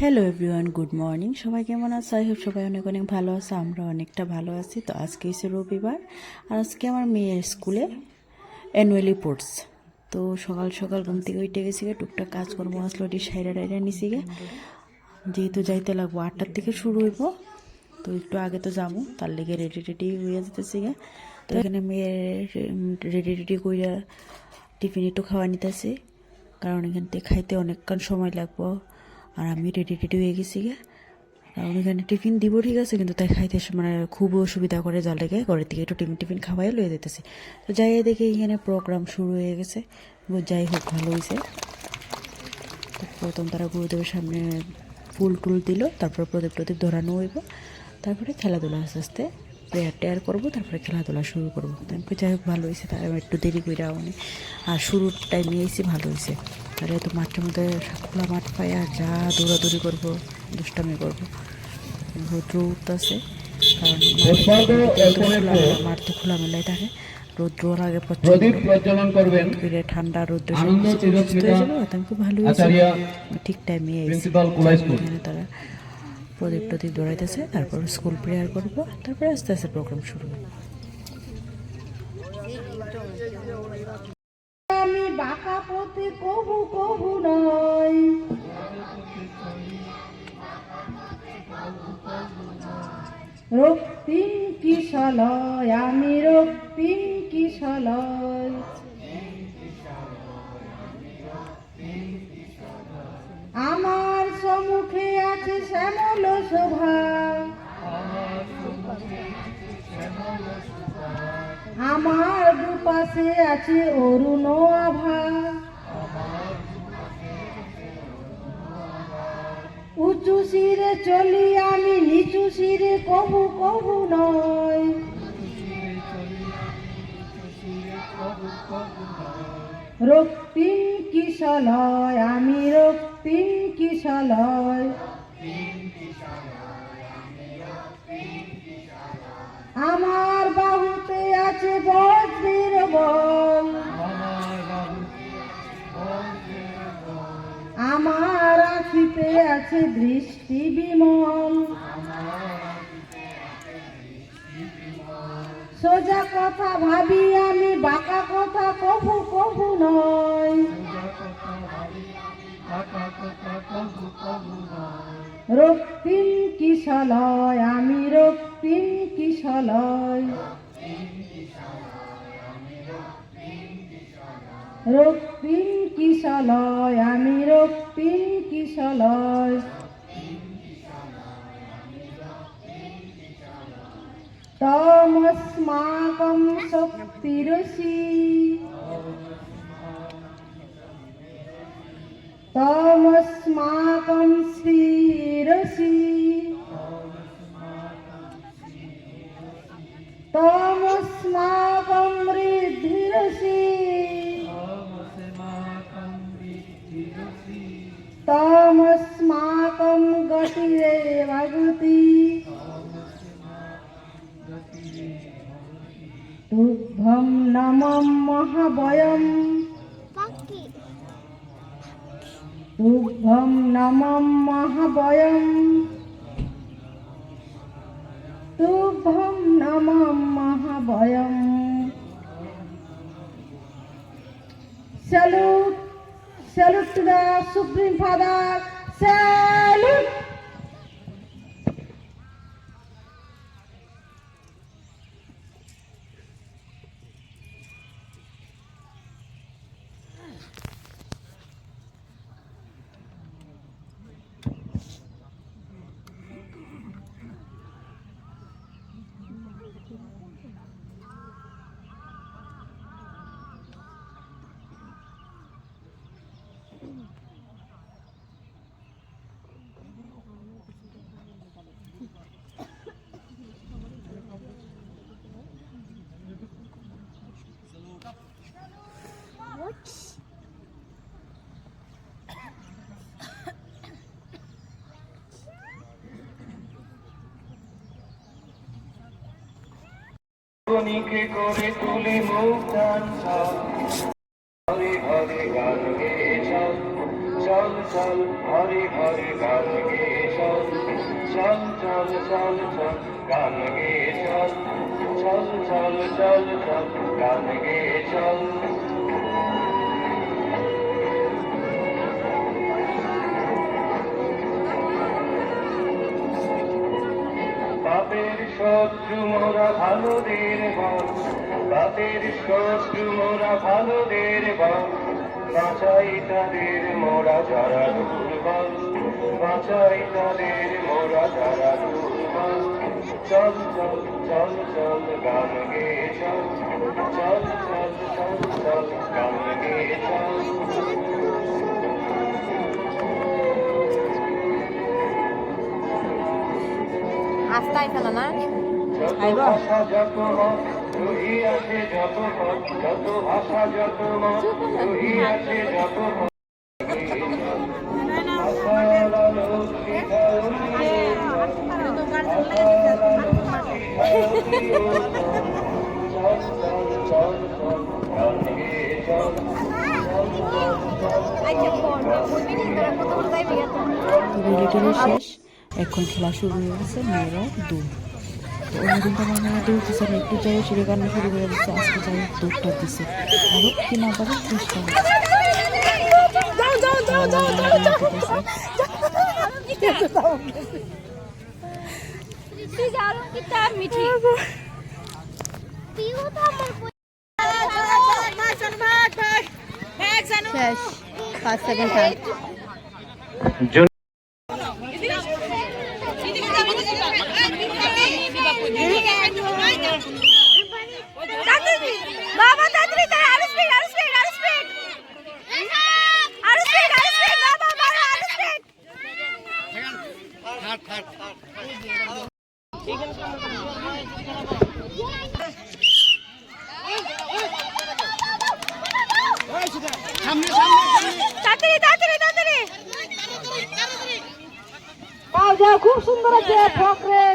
Hello everyone good morning সবাই কেমন আছে? আই হোপ সবাই অনেক অনেক ভালো আছে, আমরা অনেকটা ভালো আছি। তো আজকে এসে রবিবার। আর আজকে আমার মেয়ের স্কুলে অ্যানুয়ালি স্পোর্টস তো সকাল সকাল ঘুম থেকে উঠে গেছি গে টুকটাক কাজকর্ম আসলো ওটি সাইডা টাইডা নিছি গে যেহেতু যাইতে লাগবো, আটটার থেকে শুরু হইব। তো একটু আগে তো যাব, তার লেগে রেডি রেডি হয়ে যেতেছি গে তো এখানে মেয়ের রেডি রেডি কইরা টিফিন একটু খাওয়া নিতেছি। কারণ এখান থেকে খাইতে অনেকক্ষণ সময় লাগবো। আর আমি রেডি টেডি হয়ে গেছি গে কারণ এখানে টিফিন দিব, ঠিক আছে, কিন্তু তাই খাইতে মানে খুব অসুবিধা করে লেগে ঘরের দিকে একটু টিফিন টিফিন খাওয়াই লয়ে যেতেছি তো যাই দেখে এখানে প্রোগ্রাম শুরু হয়ে গেছে। যাই হোক, ভালো হয়েছে তো প্রথম তারা গুরুদেবের সামনে ফুল টুল দিল, তারপর প্রদীপ প্রদীপ ধরানো হইব। তারপরে খেলাধুলা আস্তে আস্তে প্রেয়ার টেয়ার করব, তারপরে খেলাধুলা শুরু করব। তারপরে যাই হোক, ভালো হয়েছে তার একটু দেরি করে মানে। আর শুরুর টাইমে এসে ভালো হয়েছে আর তো মাঠের মধ্যে খোলা মাঠ পাই আর যা দৌড়াদৌড়ি করব দুষ্টামি করব রৌদ্র উঠতেছে। কারণ মাঠ তো খোলা খোলামেলাই থাকে। রৌদ্র আগে প্রচুর করবেন। ঠান্ডা রৌদ্র যাবে। খুব ভালো ঠিক টাইমে তারা প্রদীপ টদীপ দৌড়াইতেছে। তারপর স্কুল প্রেয়ার করব। তারপরে আস্তে আস্তে প্রোগ্রাম শুরু। আমি পথে কবু কবু নয় রক্তিম কিশলয় আমি রক্তিম কিশলয় আমার সম্মুখে আছে শ্যামল শোভা। আমার দুপাশে আছে অরুণ আভা। শিরে চলি আমি নিচু শিরে কবু কবু নয়। রক্তিম কিশলয় আমি রক্তিম কিশলয়। আমার আখিতে আছে দৃষ্টি বিমল। সোজা কথা ভাবি আমি, বাঁকা কথা কবু কবু নয়। রক্তিম কিশলয়, আমি রক্তিম কিশলয়। রক্তিম কিশলয়, আমি রক্তিম কিশলয় তমস্মাকম শক্তিরসি। তমস্মাকম তমস্মাকম গতিরেব গতি তুভ্যম নমঃ মহাবয়ম তুভ্যম নমঃ মহাবয়ম তুভ্যম নমঃ মহাবয়ম Salute, salute to the Supreme Father, salute. গণিকে করে তুলি মুক্তান হরে হরে গান গে চল চল চল ঘরে ঘরে গান গে চল চল চল চল চল গান গে চল চল চল চল চল গান গে চল শত্রু মোরা ভালোদের বল। বাপের শত্রু মোরা ভালোদের বল। বাঁচাই তাদের মোরা যারা দুর্বল। বাঁচাই তাদের মোরা যারা দুর্বল। চল চল চল চল, গান গেয়ে চল। চল চল চল চল, গান গেয়ে চল। আস্তায় ফেলা না। রিলেটেডের শেষ। এখন খেলা শুরু হয়ে গেছে মেয়েরা দৌড় তো অন্যদিন তো আমার মেয়েরা দৌড়তেছে না একটু যাই শুরু কান্না শুরু করে দিচ্ছে আজকে হোক দৌড়টা দিছে আরও কি না পারে চেষ্টা শেষ খুব সুন্দর আছে ফ্রক গো